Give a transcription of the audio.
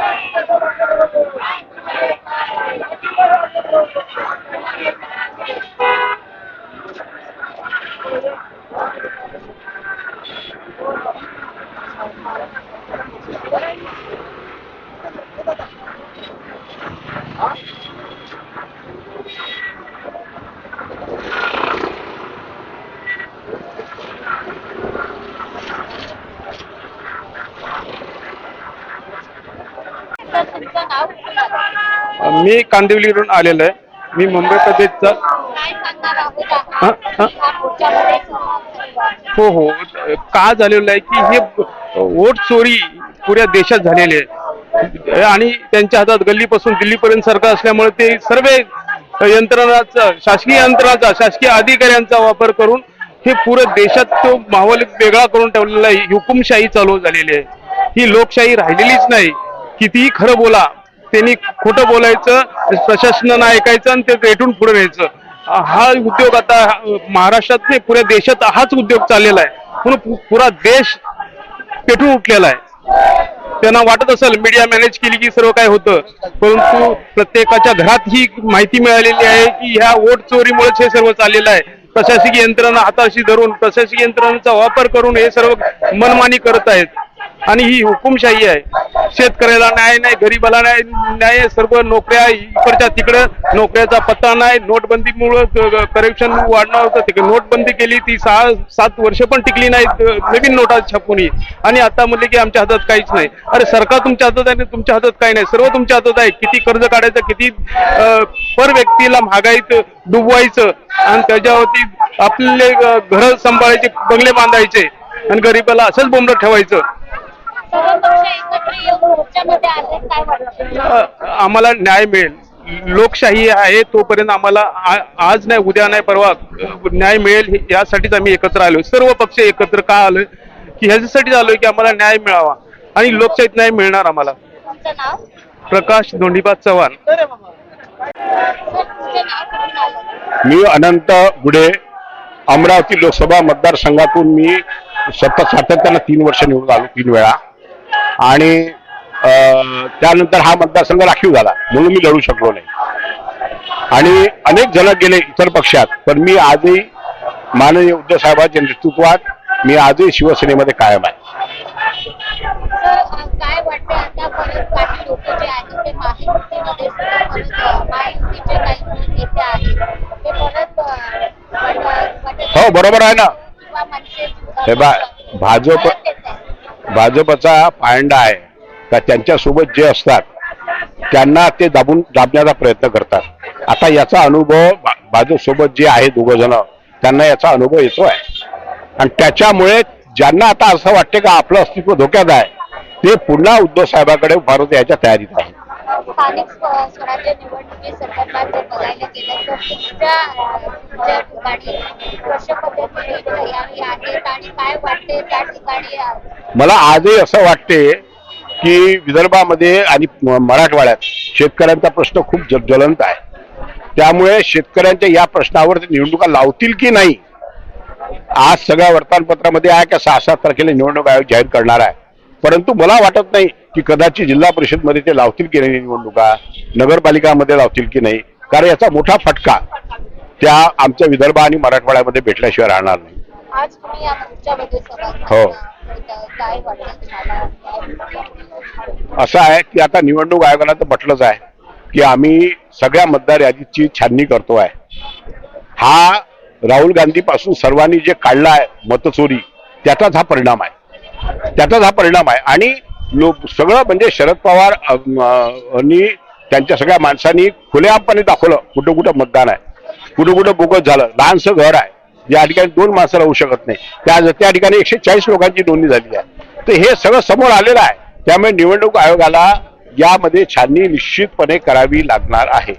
तर तुमचं मी कांदिवलीवरून आलेलो आहे. मी मुंबई प्रदेशचा हा? हा. का झालेलं आहे की हे वोट चोरी पुऱ्या देशात झालेली आहे. आणि त्यांच्या हातात गल्लीपासून दिल्लीपर्यंत सरकार असल्यामुळे ते सर्व यंत्रणाचा शासकीय यंत्रणाचा शासकीय अधिकाऱ्यांचा वापर करून हे पुरं देशात तो माहोल वेगळा करून ठेवलेला आहे. हुकुमशाही चालू झालेली आहे. ही लोकशाही राहिलेलीच नाही. कितीही खरं बोला त्यांनी खोटं बोलायचं प्रशासनानं ऐकायचं आणि ते रेटून पुढे न्यायचं. हा उद्योग आता महाराष्ट्रात नाही पुऱ्या देशात हाच उद्योग चाललेला आहे. म्हणून पुरा देश पेटून उठलेला आहे. त्यांना वाटत असेल मीडिया मॅनेज केली की सर्व काय होतं. परंतु प्रत्येकाच्या घरात ही माहिती मिळालेली आहे की ह्या वोट चोरीमुळेच हे सर्व चाललेलं आहे. प्रशासकीय यंत्रणा हाताशी धरून प्रशासकीय यंत्रणांचा वापर करून हे सर्व मनमानी करत आहेत. आणि ही हुकुमशाही आहे. शेतकऱ्याला न्याय नाही गरीबाला न्याय न्याय सर्व नोकऱ्या इकडच्या तिकडं नोकऱ्याचा पत्ता नाही नोटबंदीमुळं करप्शन वाढणार होतं. तिकडे नोटबंदी केली ती सहा सात वर्ष पण टिकली नाही नवीन नोटा छापून आणि आता म्हणले की आमच्या हातात काहीच नाही. अरे सरकार तुमच्या हातात आहे तुमच्या हातात काही नाही. सर्व तुमच्या हातात आहे. किती कर्ज काढायचं किती पर व्यक्तीला महागाईत डुबवायचं आणि त्याच्यावरती आपले घर सांभाळायचे बंगले बांधायचे आणि गरीबाला असंच बोंबलं ठेवायचं. सर्व पक्ष एकत्र येऊन मोर्चामध्ये आले काय वाटतं अ, आम्हाला न्याय मिळेल. लोकशाही आहे तोपर्यंत आम्हाला आज नाही उद्या नाही परवा न्याय मिळेल यासाठीच आम्ही एकत्र आलोय. सर्व पक्ष एकत्र का आलोय? की ह्याच्यासाठीच आलोय की आम्हाला न्याय मिळावा. आणि लोकशाहीत न्याय मिळणार आम्हाला. तुमचं नाव? प्रकाश धोंडीबा चव्हाण. मी अनंत गुढे अमरावती लोकसभा मतदारसंघातून मी सतत सातत्यानं तीन वर्ष निवडून आलो तीन वेळा. आणि त्यानंतर हा मतदारसंघ राखीव झाला म्हणून मी लढू शकलो नाही आणि अनेक जण गेले इतर पक्षात पण मी आजही माननीय उद्धव साहेबांच्या नेतृत्वात मी आजही शिवसेनेमध्ये कायम आहे हो बरोबर आहे ना हे बा- भाजप-. भाजपचा पायंडा आहे. का त्यांच्यासोबत जे असतात त्यांना ते दाबून दाबण्याचा प्रयत्न करतात. आता याचा अनुभव भाजपसोबत जे आहे दोघ जण त्यांना याचा अनुभव येतो आहे आणि त्याच्यामुळे ज्यांना आता असं वाटते का आपलं अस्तित्व धोक्यात आहे ते पुन्हा उद्धव साहेबाकडे भारत याच्या तयारीत आहे स्थानिक स्वराज्य निवडणुकी संदर्भात जर बघायला गेलं तर तुमच्या अ, ठिकाणी कशा पद्धतीने तयारी आहे आणि काय वाटते त्या ठिकाणी मला आजही असं वाटते की विदर्भामध्ये आणि मराठवाड्यात शेतकऱ्यांचा प्रश्न खूप ज्वलंत आहे. त्यामुळे शेतकऱ्यांच्या या प्रश्नावर निवडणुका लावतील की नाही आज सगळ्या वर्तमानपत्रामध्ये आहे का सहा सात तारखेला निवडणूक आयोग जाहीर करणार आहे. परंतु मला वाटत नाही की कदाचित जिल्हा परिषदमध्ये ते लावतील की नाही निवडणुका नगरपालिकामध्ये लावतील की नाही कारण याचा मोठा फटका त्या आमच्या विदर्भ आणि मराठवाड्यामध्ये भेटल्याशिवाय राहणार नाही. हो. असं आहे की आता निवडणूक आयोगाला तर म्हटलंच आहे की आम्ही सगळ्या मतदार यादीची छाननी करतो आहे. हा राहुल गांधी पासून सर्वांनी जे काढला आहे मतचोरी त्याचाच हा परिणाम आहे. त्याचाच हा परिणाम आहे. आणि लोक सगळं म्हणजे शरद पवार आणि त्यांच्या सगळ्या माणसांनी खुलेआमपणे दाखवलं कुठं कुठं मतदान आहे. कुठं कुठं बोगस झालं. लहानसं घर आहे. या ठिकाणी दोन माणसं राहू शकत नाही. त्या त्या ठिकाणी एकशे चाळीस लोकांची नोंदणी झाली आहे. तर हे सगळं समोर आलेलं आहे. त्यामुळे निवडणूक आयोगाला यामध्ये छाननी निश्चितपणे करावी लागणार आहे.